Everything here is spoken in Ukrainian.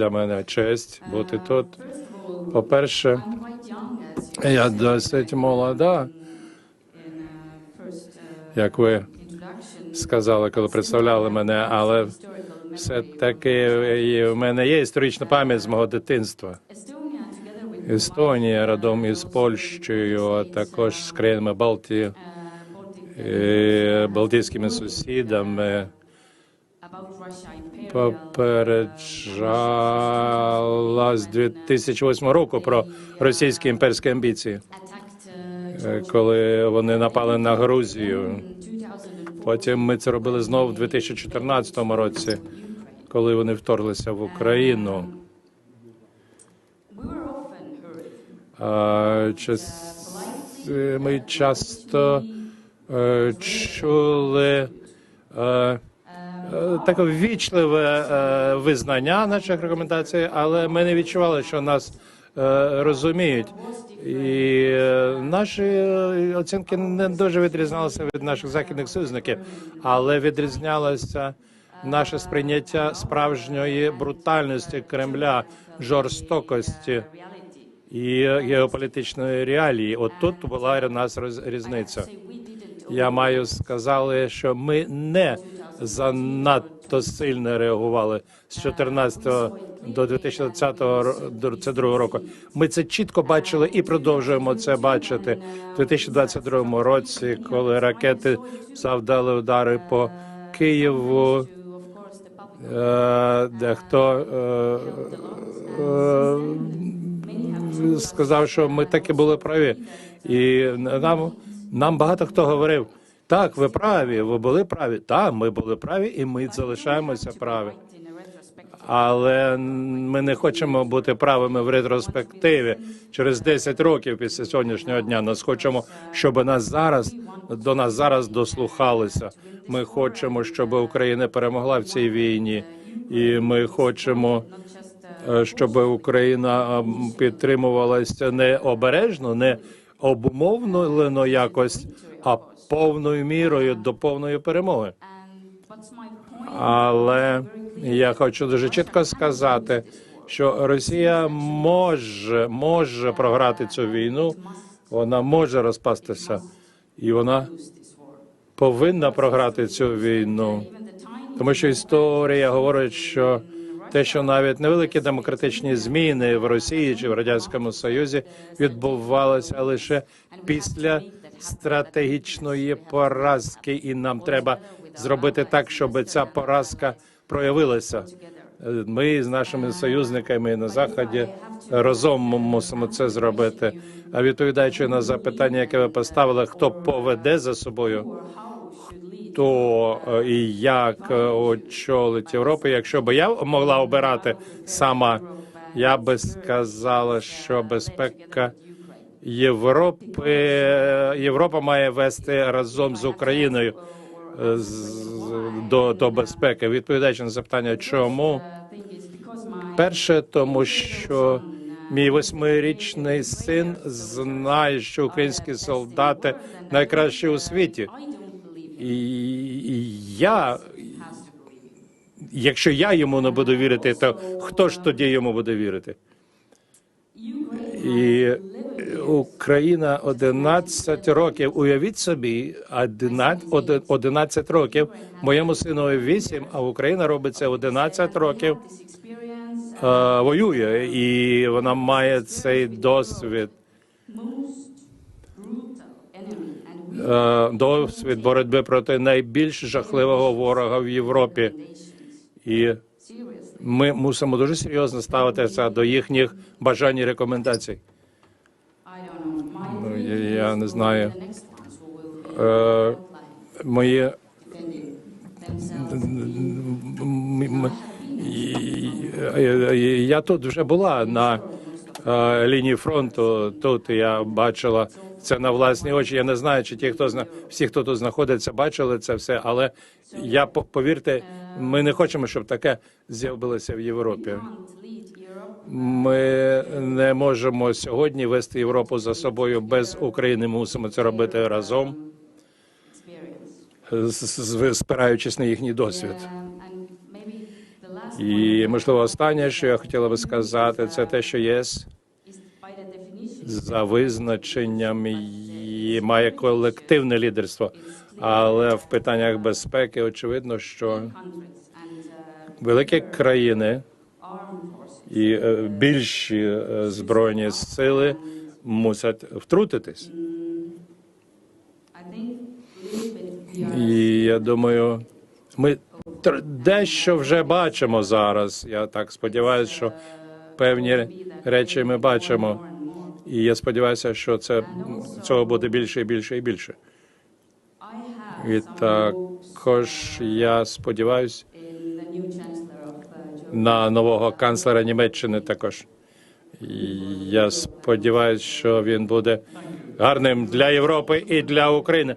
для мене честь бути тут. По-перше, я досить молода, як ви сказали, коли представляли мене, але все таки в мене є історична пам'ять з мого дитинства. Естонія разом із Польщею, а також з країнами Балтії, е, балтійськими сусідами попереджала з 2008 року про російські імперські амбіції, е, коли вони напали на Грузію. Потім ми це робили знову в 2014 році, коли вони вторглися в Україну. Ми часто е, чули е, таке ввічливе е, визнання наших рекомендацій, але ми не відчували, що нас е, розуміють. І е, наші е, оцінки не дуже відрізнялися від наших західних союзників, але відрізнялося наше сприйняття справжньої брутальності Кремля, жорстокості і геополітичної реалії. От тут була у нас різниця. Я маю сказали, що ми не занадто сильно реагували з 14 до 2020 ро- до 2022 року. Ми це чітко бачили і продовжуємо це бачити в 2022 році, коли ракети завдали удари по Києву. Е, Дехто е, е, сказав, що ми таки були праві, і нам, нам багато хто говорив: так, ви праві, ви були праві. Так, ми були праві, і ми залишаємося праві. Але ми не хочемо бути правими в ретроспективі через 10 років після сьогоднішнього дня. Нас хочемо, щоб нас зараз до нас зараз дослухалися. Ми хочемо, щоб Україна перемогла в цій війні, і ми хочемо, е, щоб Україна ем, підтримувалася не обережно, не обумовлено якось, а повною мірою до повної перемоги. Але я хочу дуже чітко сказати, що Росія може, може програти цю війну, вона може розпастися, і вона повинна програти цю війну. Тому що історія говорить, що те, що навіть невеликі демократичні зміни в Росії чи в радянському Союзі відбувалися лише після стратегічної поразки, і нам треба зробити так, щоб ця поразка проявилася. Ми з нашими союзниками на заході разом мусимо це зробити. А відповідаючи на запитання, яке ви поставили, хто поведе за собою хто е, і як е, очолить Європу. Якщо б я могла обирати сама, я би сказала, що безпека Європи Європа має вести разом з Україною е, до, до безпеки. Відповідаючи на запитання, чому перше, тому що мій восьмирічний син знає, що українські солдати найкращі у світі. Я, якщо я йому не буду вірити, то хто ж тоді йому буде вірити? І Україна 11 років. Уявіть собі, 11, 11 років. Моєму синові 8, а Україна робить це 11 років. е, Воює, і вона має цей досвід. е, Досвід боротьби проти найбільш жахливого ворога в Європі, і ми мусимо дуже серйозно ставитися до їхніх бажань і рекомендацій. Ну, я, я не знаю. Е, мої я тут вже була на е, лінії фронту. Тут я бачила це на власні очі. Я не знаю, чи ті, хто зна всі, хто тут знаходиться, бачили це все. Але я повірте, ми не хочемо, щоб таке з'явилося в Європі. Ми не можемо сьогодні вести Європу за собою без України. Мусимо це робити разом, спираючись на їхній досвід. І можливо, останнє, що я хотіла би сказати, це те, що ЄС за визначенням і має колективне лідерство. Але в питаннях безпеки очевидно, що великі країни і е, більші е, збройні сили мусять втрутитись. І я думаю, ми дещо вже бачимо зараз. Я так сподіваюся, що певні речі ми бачимо. І я сподіваюся, що це цього буде більше і більше і більше. І також я сподіваюся на нового канцлера Німеччини також. Я сподіваюся, що він буде гарним для Європи і для України.